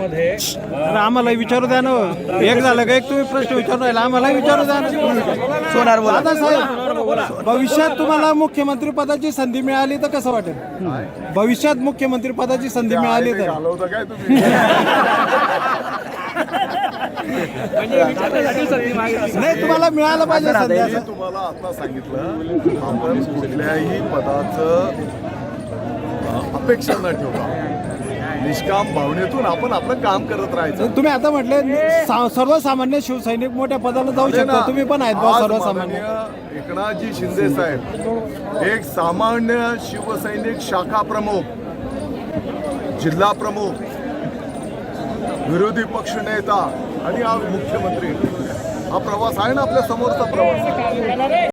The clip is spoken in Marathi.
अरे आम्हाला विचारू द्या ना. एक झालं का एक तुम्ही प्रश्न विचारून राहिला. आम्हाला विचारू द्या ना. सोनार बोला. भविष्यात तुम्हाला मुख्यमंत्री पदाची संधी मिळाली तर कसं वाटेल? भविष्यात मुख्यमंत्री पदाची संधी मिळाली तर. तुम्ही? नाही तुम्हाला मिळालं पाहिजे संधी मी असं. तुम्हाला आता सांगितलं आपण कुठल्याही पदाचं अपेक्षा न ठेवता निष्काम भावनेतून आपण आपलं काम करत राहायचं. तुम्ही आता म्हटले सा- सर्वसामान्य शिवसैनिक मोठ्या पदाला जाऊ शकता तुम्ही पण आहेत आज सर्वसामान्य. माननीय एकनाथजी शिंदे साहेब एक सामान्य शिवसैनिक शाखा प्रमुख जिल्हा प्रमुख विरोधी पक्ष नेता आणि आज मुख्यमंत्री. हा प्रवास आहे ना आपल्या समोरचा प्रवास?